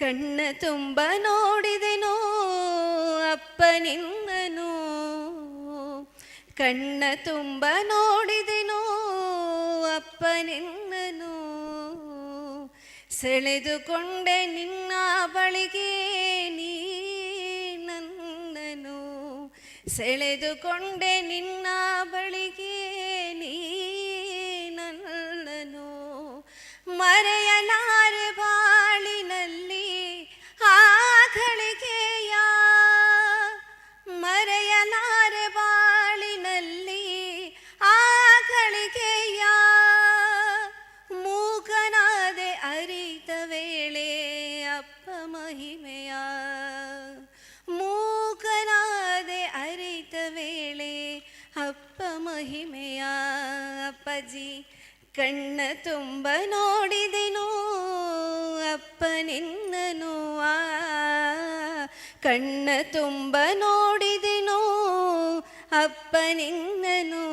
ಕಣ್ಣ ತುಂಬ ನೋಡಿದೆನೋ ಅಪ್ಪ ನಿನ್ನನು ಕಣ್ಣ ತುಂಬ ನೋಡಿದೆನೋ ಅಪ್ಪ ನಿನ್ನನು ಸೆಳೆದುಕೊಂಡೆ ನಿನ್ನ ಬಳಿಗೆ ನೀ ನಂದನು ಸೆಳೆದುಕೊಂಡೆ ನಿನ್ನ ಬಳಿಗೆ ಮಹಿಮೆಯ ಮೂಕನಾದೆ ಅರಿತ ವೇಳೆ ಅಪ್ಪ ಮಹಿಮೆಯ ಅಪ್ಪಜಿ, ಕಣ್ಣ ತುಂಬ ನೋಡಿದೆನು, ಅಪ್ಪ ನಿನ್ನನು ಕಣ್ಣ ತುಂಬ ನೋಡಿದೆನು, ಅಪ್ಪ ನಿನ್ನನು